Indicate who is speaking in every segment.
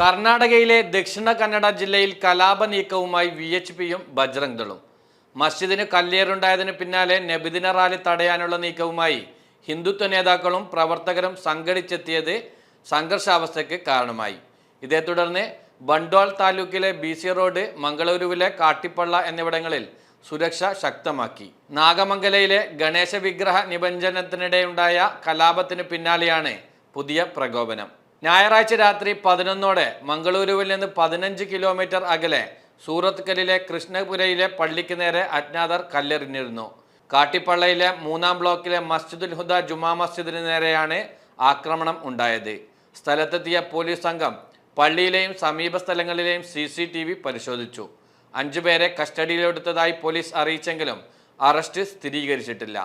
Speaker 1: കർണാടകയിലെ ദക്ഷിണ കന്നഡ ജില്ലയിൽ കലാപ നീക്കവുമായി വി എച്ച് പിയും ബജ്രംഗ് ദളും. മസ്ജിദിന് കല്ലേറുണ്ടായതിന് പിന്നാലെ നബിദിന റാലി തടയാനുള്ള നീക്കവുമായി ഹിന്ദുത്വ നേതാക്കളും പ്രവർത്തകരും സംഘടിച്ചെത്തിയത് സംഘർഷാവസ്ഥയ്ക്ക് കാരണമായി. ഇതേ തുടർന്ന് ബണ്ടോൾ താലൂക്കിലെ ബി സി റോഡ് മംഗളൂരുവിലെ കാട്ടിപ്പള്ള എന്നിവിടങ്ങളിൽ സുരക്ഷ ശക്തമാക്കി. നാഗമംഗലയിലെ ഗണേശ വിഗ്രഹ നിബഞ്ജനത്തിനിടെയുണ്ടായ കലാപത്തിന് പിന്നാലെയാണ് പുതിയ പ്രകോപനം. ഞായറാഴ്ച രാത്രി പതിനൊന്നോടെ മംഗളൂരുവിൽ നിന്ന് പതിനഞ്ച് കിലോമീറ്റർ അകലെ സൂറത്ത്കലിലെ കൃഷ്ണപുരയിലെ പള്ളിക്ക് നേരെ അജ്ഞാതർ കല്ലെറിഞ്ഞിരുന്നു. കാട്ടിപ്പള്ളയിലെ മൂന്നാം ബ്ലോക്കിലെ മസ്ജിദുൽ ഹുദ ജുമാ മസ്ജിദിന് നേരെയാണ് ആക്രമണം ഉണ്ടായത്. സ്ഥലത്തെത്തിയ പോലീസ് സംഘം പള്ളിയിലെയും സമീപ സ്ഥലങ്ങളിലെയും സി സി ടി വി പരിശോധിച്ചു. അഞ്ചുപേരെ കസ്റ്റഡിയിലെടുത്തതായി പോലീസ് അറിയിച്ചെങ്കിലും അറസ്റ്റ് സ്ഥിരീകരിച്ചിട്ടില്ല.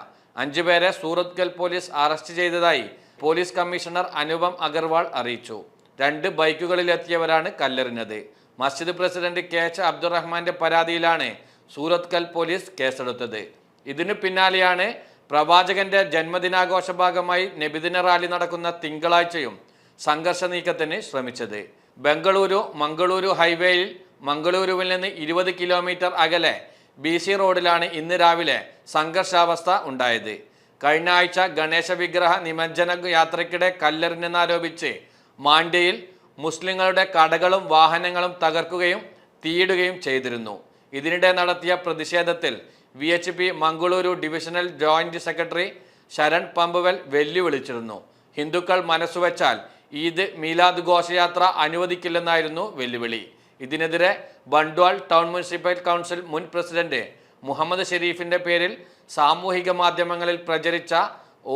Speaker 1: അഞ്ചുപേരെ സൂറത്ത്കൽ പോലീസ് അറസ്റ്റ് ചെയ്തതായി പോലീസ് കമ്മീഷണർ അനുപം അഗർവാൾ അറിയിച്ചു. രണ്ട് ബൈക്കുകളിലെത്തിയവരാണ് കല്ലെറിഞ്ഞത്. മസ്ജിദ് പ്രസിഡന്റ് കെ എച്ച് അബ്ദുറഹ്മാന്റെ പരാതിയിലാണ് സൂറത്ത് സൂറത്കൽ പോലീസ് കേസെടുത്തത്. ഇതിനു പിന്നാലെയാണ് പ്രവാചകന്റെ ജന്മദിനാഘോഷ ഭാഗമായി നബിദിന റാലി നടക്കുന്ന തിങ്കളാഴ്ചയും സംഘർഷ നീക്കത്തിന് ശ്രമിച്ചത്. ബംഗളൂരു മംഗളൂരു ഹൈവേയിൽ മംഗളൂരുവിൽ നിന്ന് ഇരുപത് കിലോമീറ്റർ അകലെ ബി റോഡിലാണ് ഇന്ന് രാവിലെ സംഘർഷാവസ്ഥ ഉണ്ടായത്. കഴിഞ്ഞ ആഴ്ച ഗണേശ വിഗ്രഹ നിമജ്ജന യാത്രയ്ക്കിടെ കല്ലെറിഞ്ഞെന്നാരോപിച്ച് മാണ്ഡ്യയിൽ മുസ്ലിങ്ങളുടെ കടകളും വാഹനങ്ങളും തകർക്കുകയും തീയിടുകയും ചെയ്തിരുന്നു. ഇതിനിടെ നടത്തിയ പ്രതിഷേധത്തിൽ V H P Mangaluru divisional joint secretary Sharan Pumpwell വെല്ലുവിളിച്ചിരുന്നു. ഹിന്ദുക്കൾ മനസ്സുവെച്ചാൽ ഈദ് മീലാദ് ഘോഷയാത്ര അനുവദിക്കില്ലെന്നായിരുന്നു വെല്ലുവിളി. ഇതിനെതിരെ ബണ്ട്വാൾ ടൗൺ മുനിസിപ്പൽ കൗൺസിൽ മുൻ പ്രസിഡന്റ് മുഹമ്മദ് ഷെരീഫിന്റെ പേരിൽ സാമൂഹിക മാധ്യമങ്ങളിൽ പ്രചരിച്ച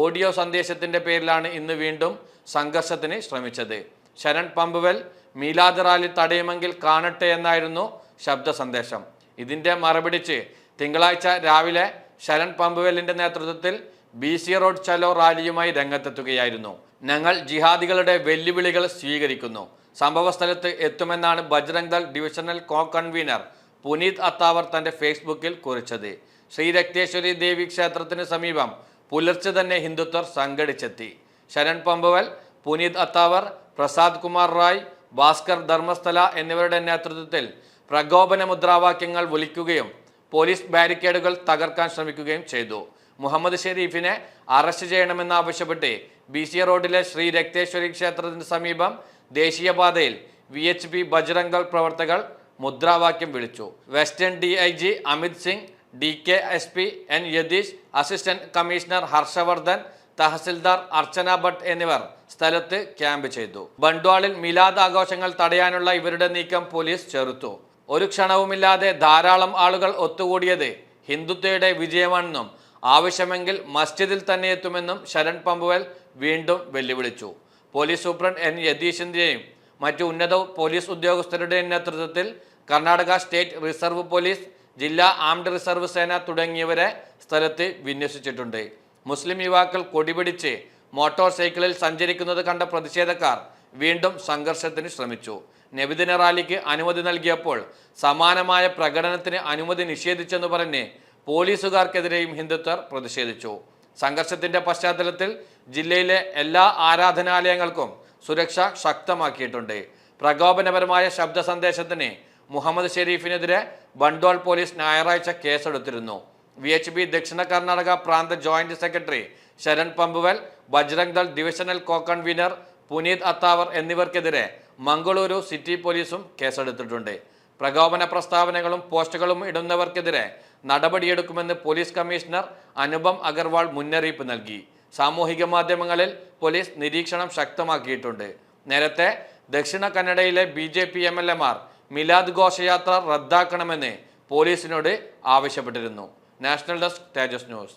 Speaker 1: ഓഡിയോ സന്ദേശത്തിന്റെ പേരിലാണ് ഇന്ന് വീണ്ടും സംഘർഷത്തിന് ശ്രമിച്ചത്. ശരൺ പമ്പുവൽ മീലാദ് റാലി തടയുമെങ്കിൽ കാണട്ടെ എന്നായിരുന്നു ശബ്ദ സന്ദേശം. ഇതിന്റെ മറുപിടിച്ച് തിങ്കളാഴ്ച രാവിലെ ശരൺ പമ്പുവലിന്റെ നേതൃത്വത്തിൽ ബി സി റോഡ് ചലോ റാലിയുമായി രംഗത്തെത്തുകയായിരുന്നു. ഞങ്ങൾ ജിഹാദികളുടെ വെല്ലുവിളികൾ സ്വീകരിക്കുന്നു. സംഭവസ്ഥലത്ത് എത്തുമെന്നാണ് Bajrang Dal divisional co convener Puneeth Attavar തന്റെ ഫേസ്ബുക്കിൽ കുറിച്ചത്. ശ്രീ രക്തേശ്വരി ദേവി ക്ഷേത്രത്തിന് സമീപം പുലർച്ചെ തന്നെ ഹിന്ദുത്വർ സംഘടിച്ചെത്തി. ശരൺ പമ്പവൽ പുനീത് അത്താവർ പ്രസാദ് കുമാർ റായ് ഭാസ്കർ ധർമ്മസ്ഥല എന്നിവരുടെ നേതൃത്വത്തിൽ പ്രകോപന മുദ്രാവാക്യങ്ങൾ വിളിക്കുകയും പോലീസ് ബാരിക്കേഡുകൾ തകർക്കാൻ ശ്രമിക്കുകയും ചെയ്തു. മുഹമ്മദ് ഷെരീഫിനെ അറസ്റ്റ് ചെയ്യണമെന്നാവശ്യപ്പെട്ട് ബി സി റോഡിലെ ശ്രീ രക്തേശ്വരി ക്ഷേത്രത്തിന് സമീപം ദേശീയപാതയിൽ വി എച്ച് പി ബജ്രംഗൾ പ്രവർത്തകർ മുദ്രാവാക്യം വിളിച്ചു. Western D I G Amit Singh D K S P N Yatheesh assistant commissioner Harshavardhan tahsildar Archana Bhat എന്നിവർ സ്ഥലത്ത് ക്യാമ്പ് ചെയ്തു. ബണ്ട്വാളിൽ മിലാദ് ആഘോഷങ്ങൾ തടയാനുള്ള ഇവരുടെ നീക്കം പോലീസ് ചെറുത്തു. ഒരു ക്ഷണവുമില്ലാതെ ധാരാളം ആളുകൾ ഒത്തുകൂടിയത് ഹിന്ദുത്വയുടെ വിജയമാണെന്നും ആവശ്യമെങ്കിൽ മസ്ജിദിൽ തന്നെ എത്തുമെന്നും ശരൺ പമ്പുവൽ വീണ്ടും വെല്ലുവിളിച്ചു. പോലീസ് സൂപ്രണ്ട് എൻ യതീഷിന്റെയും മറ്റു ഉന്നത പോലീസ് ഉദ്യോഗസ്ഥരുടെയും നേതൃത്വത്തിൽ കർണാടക സ്റ്റേറ്റ് റിസർവ് പോലീസ് ജില്ലാ ആംഡ് റിസർവ് സേന തുടങ്ങിയവരെ സ്ഥലത്ത് വിന്യസിച്ചിട്ടുണ്ട്. മുസ്ലിം യുവാക്കൾ കൊടിപിടിച്ച് മോട്ടോർ സൈക്കിളിൽ സഞ്ചരിക്കുന്നത് കണ്ട പ്രതിഷേധക്കാർ വീണ്ടും സംഘർഷത്തിന് ശ്രമിച്ചു. നബിദിന റാലിക്ക് അനുമതി നൽകിയപ്പോൾ സമാനമായ പ്രകടനത്തിന് അനുമതി നിഷേധിച്ചെന്ന് പറഞ്ഞ് പോലീസുകാർക്കെതിരെയും ഹിന്ദുത്വർ പ്രതിഷേധിച്ചു. സംഘർഷത്തിന്റെ പശ്ചാത്തലത്തിൽ ജില്ലയിലെ എല്ലാ ആരാധനാലയങ്ങൾക്കും സുരക്ഷ ശക്തമാക്കിയിട്ടുണ്ട്. പ്രകോപനപരമായ ശബ്ദ സന്ദേശത്തിന് മുഹമ്മദ് ഷെരീഫിനെതിരെ ബണ്ടോൾ പോലീസ് ഞായറാഴ്ച കേസെടുത്തിരുന്നു. V H P Dakshina Karnataka Prantha joint secretary Sharan Pumpwell Bajrang Dal divisional co convener Puneeth Attavar എന്നിവർക്കെതിരെ Mangaluru city പോലീസും കേസെടുത്തിട്ടുണ്ട്. പ്രകോപന പ്രസ്താവനകളും പോസ്റ്റുകളും ഇടുന്നവർക്കെതിരെ നടപടിയെടുക്കുമെന്ന് പോലീസ് കമ്മീഷണർ അനുപം അഗർവാൾ മുന്നറിയിപ്പ് നൽകി. സാമൂഹിക മാധ്യമങ്ങളിൽ പോലീസ് നിരീക്ഷണം ശക്തമാക്കിയിട്ടുണ്ട്. നേരത്തെ ദക്ഷിണ കന്നഡയിലെ B J P M L എമാർ മിലാദ് ഘോഷയാത്ര റദ്ദാക്കണമെന്ന് പോലീസിനോട് ആവശ്യപ്പെട്ടിരുന്നു. National desk Tejas news.